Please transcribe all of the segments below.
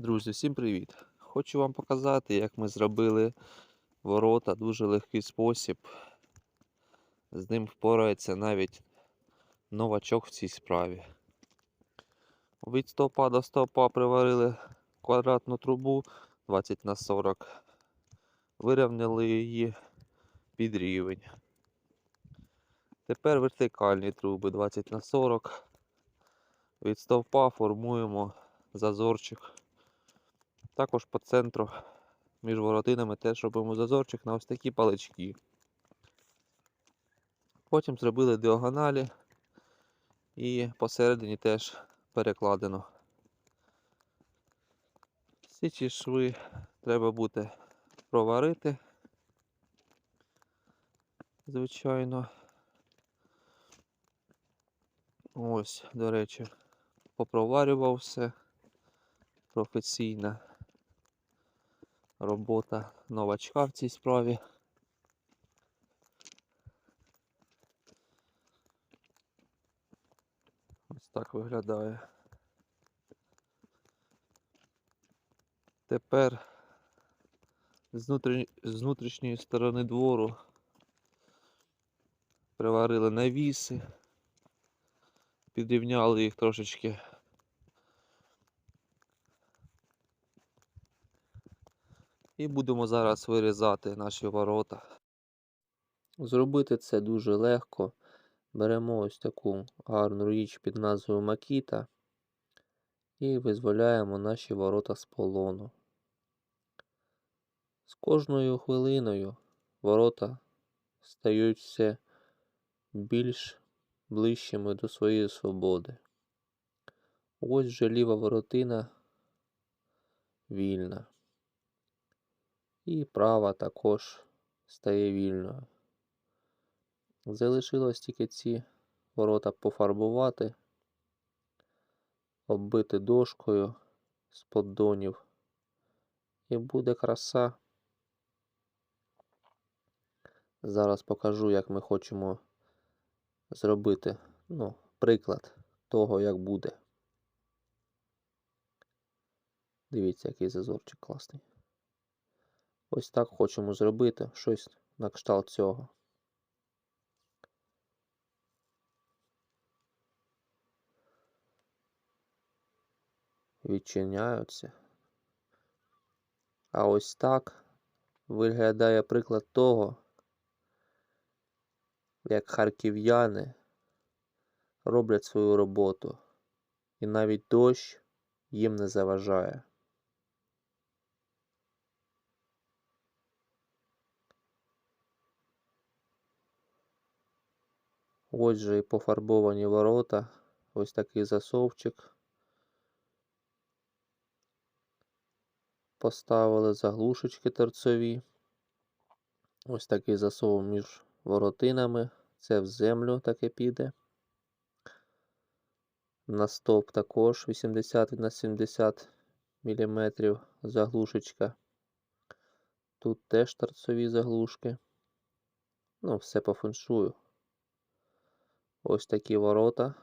Друзі, всім привіт! Хочу вам показати, як ми зробили ворота. Дуже легкий спосіб. З ним впорається навіть новачок в цій справі. Від стовпа до стовпа приварили квадратну трубу 20 на 40. Вирівняли її під рівень. Тепер вертикальні труби 20 на 40. Від стовпа формуємо зазорчик. Також по центру між воротинами теж робимо зазорчик на ось такі палички. Потім зробили діагоналі і посередині теж перекладено. Всі ці шви треба буде проварити, звичайно. Ось, до речі, попроварював все професійна робота новачка в цій справі. Ось так виглядає. Тепер з, внутрішньої сторони двору приварили навіси, підрівняли їх трошечки І будемо зараз вирізати наші ворота. Зробити це дуже легко. Беремо ось таку гарну річ під назвою Макіта і визволяємо наші ворота з полону. З кожною хвилиною ворота стають все більш ближчими до своєї свободи. Ось же ліва воротина вільна. І права також стає вільною. Залишилось тільки ці ворота пофарбувати, оббити дошкою з поддонів. І буде краса. Зараз покажу, як ми хочемо зробити ну, приклад того, як буде. Дивіться, який зазорчик класний. Ось так хочемо зробити щось на кшталт цього. Відчиняються. А ось так виглядає приклад того, як харків'яни роблять свою роботу, і навіть дощ їм не заважає. Ось же і пофарбовані ворота. Ось такий засовчик. Поставили заглушечки торцові. Ось такий засов між воротинами. Це в землю таке піде. На стоп також 80 на 70 мм заглушечка. Тут теж торцові заглушки. Ну, все по феншую. Ось такі ворота.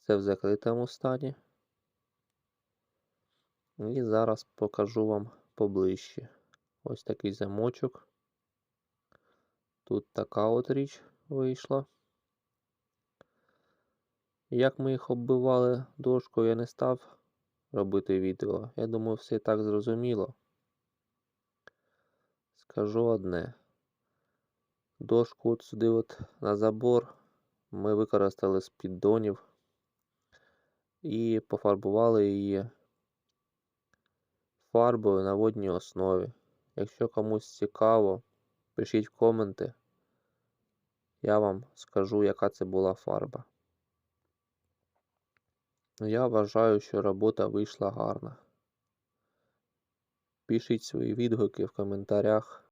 Це в закритому стані. І зараз покажу вам поближче. Ось такий замочок. Тут така от річ вийшла. Як ми їх оббивали дошкою, я не став робити відео. Я думаю, все так зрозуміло. Скажу одне. Дошку от сюди от на забор ми використали з піддонів і пофарбували її фарбою на водній основі. Якщо комусь цікаво, пишіть коменти, я вам скажу, яка це була фарба. Я вважаю, що робота вийшла гарна. Пишіть свої відгуки в коментарях.